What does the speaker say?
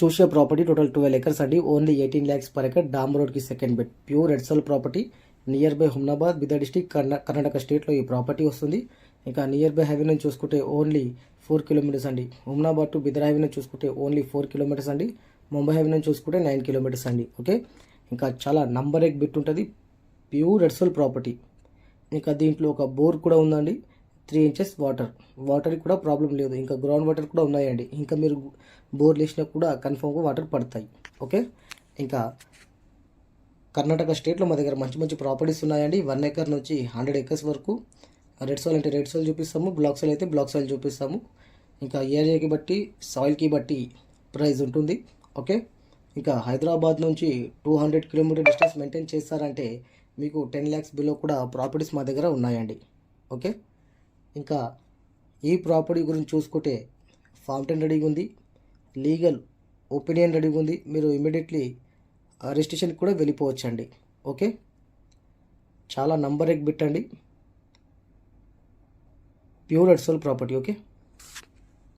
చూసే property total twelve acres అండి. Only eighteen lakhs per acre dam రోడ్కి second bed pure ఎడ్సల్ property near by Humnabad Bidar district Karnataka స్టేట్లో ఈ property వస్తుంది. ఇంకా నియర్ బై హైవే నుంచి చూసుకుంటే ఓన్లీ ఫోర్ కిలోమీటర్స్ అండి. హుమ్నాబాద్ టు బిదర్ హైవే నుంచి చూసుకుంటే ఓన్లీ ఫోర్ కిలోమీటర్స్ అండి. ముంబై హైవే నుంచి చూసుకుంటే నైన్ కిలోమీటర్స్ అండి. ఓకే ఇంకా చాలా నంబర్ ఎయిట్ బిట్ ఉంటుంది. ప్యూర్ ఎడ్సల్ ప్రాపర్టీ ఇంకా దీంట్లో ఒక బోర్ కూడా ఉందండి. Three inches water. వాటర్కి కూడా ప్రాబ్లం లేదు. ఇంకా గ్రౌండ్ వాటర్ కూడా ఉన్నాయండి. ఇంకా మీరు బోర్లు వేసినా కూడా కన్ఫామ్గా వాటర్ పడతాయి. ఓకే? ఇంకా కర్ణాటక స్టేట్లో మా దగ్గర మంచి మంచి ప్రాపర్టీస్ ఉన్నాయండి. వన్ ఎకర్ నుంచి హండ్రెడ్ ఎకర్స్ వరకు రెడ్ సాయిల్ అంటే రెడ్ సాయిల్ చూపిస్తాము. బ్లాక్ సాయిల్ అయితే బ్లాక్ సాయిల్ చూపిస్తాము. ఇంకా ఏరియాకి బట్టి సాయిల్కి బట్టి ప్రైస్ ఉంటుంది. ఓకే? ఇంకా హైదరాబాద్ నుంచి two hundred kilometre distance maintain చేస్తారంటే మీకు టెన్ ల్యాక్స్ బిలో కూడా ప్రాపర్టీస్ మా దగ్గర ఉన్నాయండి. ఓకే? ఇంకా ఈ ప్రాపర్టీ గురించి చూసుకుంటే ఫామ్ టెన్ రెడీగా ఉంది. లీగల్ ఒపీనియన్ రెడీగా ఉంది. మీరు ఇమీడియట్లీ రిజిస్ట్రేషన్కి కూడా వెళ్ళిపోవచ్చండి. ఓకే? చాలా నంబర్ ఎగ్ బిట్ అండి. ప్యూర్ ఎడ్సోల్ ప్రాపర్టీ ఓకే?